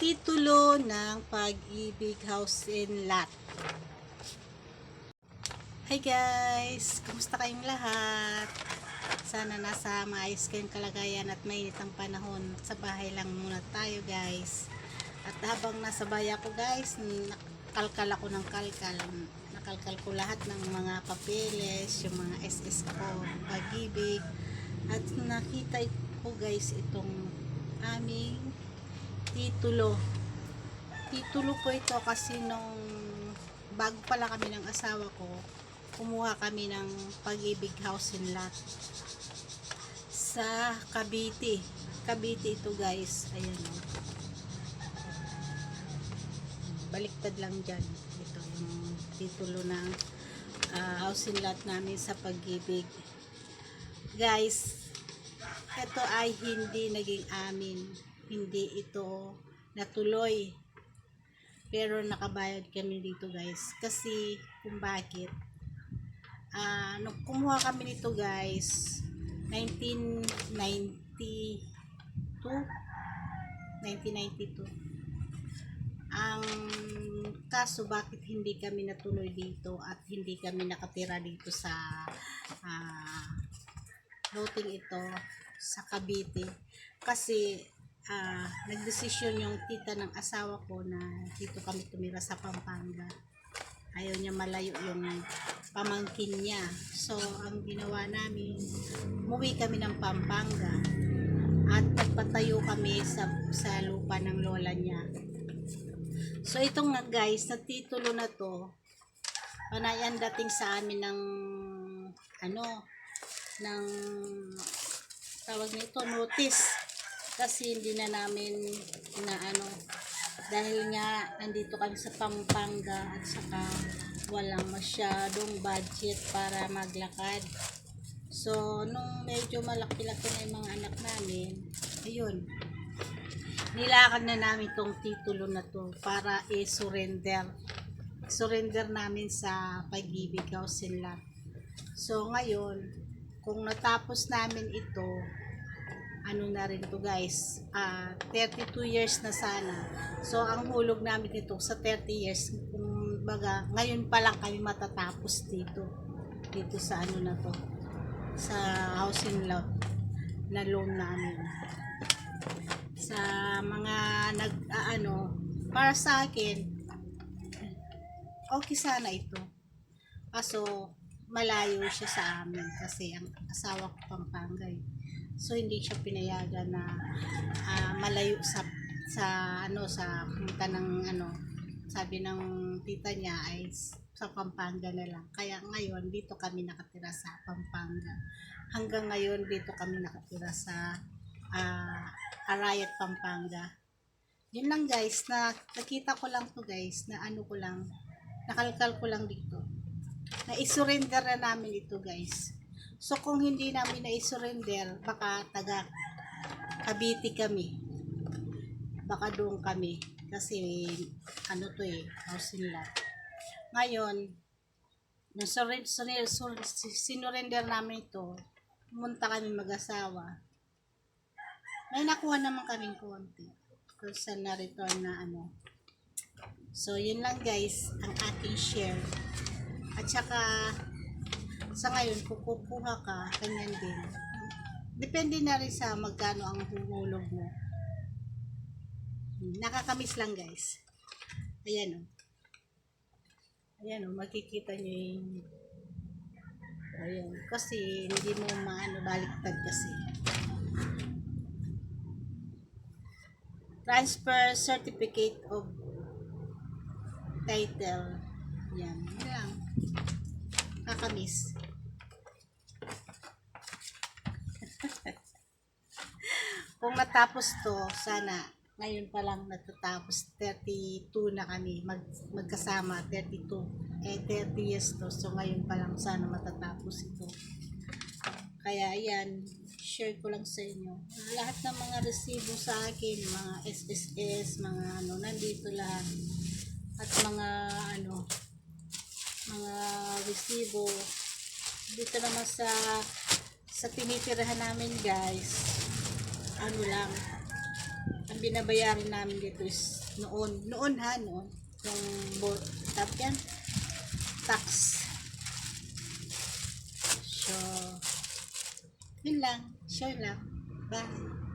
titulo ng Pag-ibig House in Lot. Hi guys! Kumusta kayong lahat? Sana nasa maayos kayong kalagayan at mainit ang panahon. Sa bahay lang muna tayo guys. At habang nasa bahay ako guys, nakalkal ako ng kalkal. Nakalkal ko lahat ng mga papeles, yung mga SS ko, pag-ibig. At nakita ko guys itong aming titulo. Titulo po ito kasi nung bago pala kami ng asawa ko, kumuha kami ng pag-ibig house and lot sa Cavite. Cavite ito guys. Ayan o. Baliktad lang dyan. Ito yung titulo ng ah, house and lot namin sa pag-ibig. Guys, ito ay hindi naging amin. Hindi ito natuloy. Pero nakabayad kami dito guys. Kasi kung bakit. Ah, nung kumuha kami nito guys, 1992 1992 ang kaso bakit hindi kami natuloy dito at hindi kami nakatira dito sa ah, loting ito sa Cavite kasi ah, nagdesisyon yung tita ng asawa ko na dito kami tumira sa Pampanga. Ayaw niya malayo yung pamangkin niya. So ang ginawa namin umuwi kami ng Pampanga at nagpatayo kami sa, sa lupa ng lola niya. So itong nga guys na titulo na to panayan dating sa amin ng ano ng tawag nito notice kasi hindi na namin na ano dahil nga nandito kami sa Pampanga at saka walang masyadong budget para maglakad. So nung medyo malaki-laki na yung mga anak namin ayun nilakad na namin tong titulo na to para i-surrender. Surrender namin sa pag-ibig house and lot. So ngayon kung natapos namin ito ano na rin to guys ah 32 years na sana. So ang hulog namin dito sa 30 years kung baga ngayon pa lang kami matatapos dito dito sa ano na to sa housing lot na loan namin. Sa mga nag ah, ano para sa akin okay sana ito. Kaso malayo siya sa amin kasi ang asawa ko Pampanga eh. So hindi siya pinayagan na ah, malayo sa sa ano sa punta ng ano sabi ng tita niya ay sa Pampanga na lang. Kaya ngayon dito kami nakatira sa Pampanga. Hanggang ngayon dito kami nakatira sa ah, Arayat Pampanga. Yun lang guys na nakita ko lang to guys na ano ko lang nakalkal ko lang dito. Na isurrender na namin ito guys. So kung hindi namin na-surrender, baka taga Cavite kami. Baka doon kami. Kasi ano to eh, housing lot. Ngayon, sur- sinurrender namin ito, pumunta kami mag-asawa. May nakuha naman kaming konti. Kung saan na-return na ano. So, yun lang guys, ang aking share. At saka, sa ngayon, kung kukuha ka, ganyan din. Depende na rin sa magkano ang humulog mo. Nakakamiss lang guys. Ayan o. Ayan o, makikita nyo yung Ayan. Kasi hindi mo maano baliktad kasi. Transfer certificate of title. Yan. Yan lang. Kakamiss. Kung natapos to, sana ngayon pa lang natatapos. 32 na kami mag, magkasama. 32 eh 30 years to. So ngayon pa lang sana matatapos ito. Kaya ayan share ko lang sa inyo. Lahat ng mga resibo sa akin mga SSS mga ano nandito lahat. At mga ano mga resibo dito naman sa sa tinitirahan namin guys ano lang ano binabayaran namin dito is noon. Noon ha, noon. Yung boat. Tap yan. Tax. So, yun lang. Share lang. Bye.